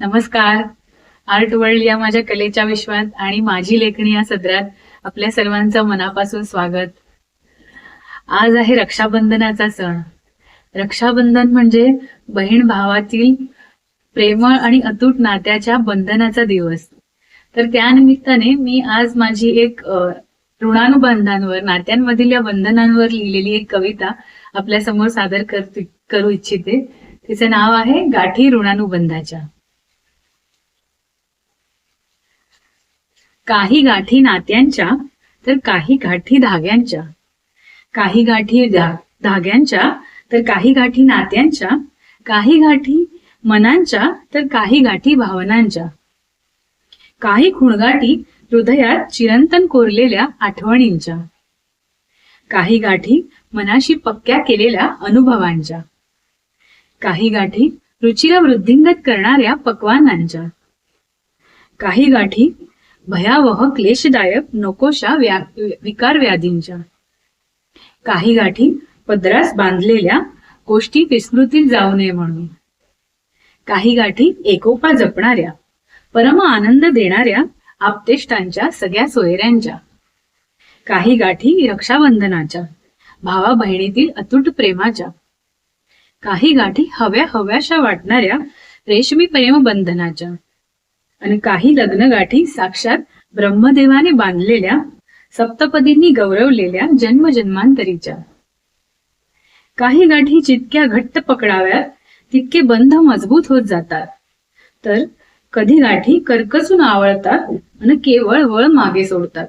नमस्कार. Art world या माझ्या कलेच्या विश्वात आणि माझी लेखणी या सदरात आपल्या सर्वांचं मनापासून स्वागत. आज आहे रक्षाबंधनाचा सण. रक्षाबंधन म्हणजे बहीण भावातील प्रेमळ आणि अतूट नात्याच्या बंधनाचा दिवस. तर त्यानिमित्ताने मी आज माझी एक ऋणानुबंधांवर नात्यांमधील या बंधनांवर लिहिलेली एक कविता आपल्यासमोर सादर करू इच्छिते. तिचं नाव आहे गाठी ऋणानुबंधाच्या. काही गाठी नात्यांच्या तर काही गाठी धाग्यांच्या. काही गाठी धाग्यांच्या तर काही गाठी नात्यांच्या. काही गाठी मनांच्या तर काही गाठी भावनांच्या. काही खुणगाठी हृदयात चिरंतन कोरलेल्या आठवणींच्या. काही गाठी मनाशी पक्क्या केलेल्या अनुभवांच्या. काही गाठी रुचीला वृद्धिंगत करणाऱ्या पक्वानांच्या. काही गाठी भयावह क्लेशदायक नकोशा व्या विकार व्याधींच्या काही गाठी पदरास बांधलेल्या गोष्टी विस्मृतीत जाऊ नये म्हणून. काही गाठी एकोपा जपणाऱ्या परम आनंद देणाऱ्या आपतेष्टांच्या सगळ्या सोयऱ्यांच्या. काही गाठी रक्षाबंधनाच्या भावा बहिणीतील अतूट प्रेमाच्या. काही गाठी हव्या हव्याशा वाटणाऱ्या रेशमी प्रेमबंधनाच्या. आणि काही लग्नगाठी साक्षात ब्रह्मदेवाने बांधलेल्या सप्तपदींनी गौरवलेल्या जन्मजन्मांतरीच्या. काही गाठी जितक्या घट्ट पकडाव्यात तितके बंध मजबूत होत जातात. तर कधी गाठी कर्कसून आवळतात आणि केवळ वळ मागे सोडतात.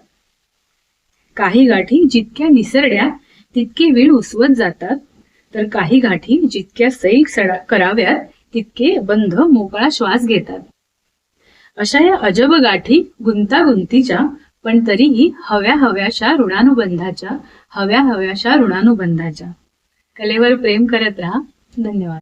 काही गाठी जितक्या निसरड्या तितके वीळ उसवत जातात. तर काही गाठी जितक्या सैल सडा कराव्यात तितके बंध मोकळा श्वास घेतात. अशा या अजब गाठी गुंतागुंतीच्या पण तरीही हव्या हव्याशा ऋणानुबंधाच्या हव्या हव्याशा ऋणानुबंधाच्या. कलेवर प्रेम करत राहा. धन्यवाद.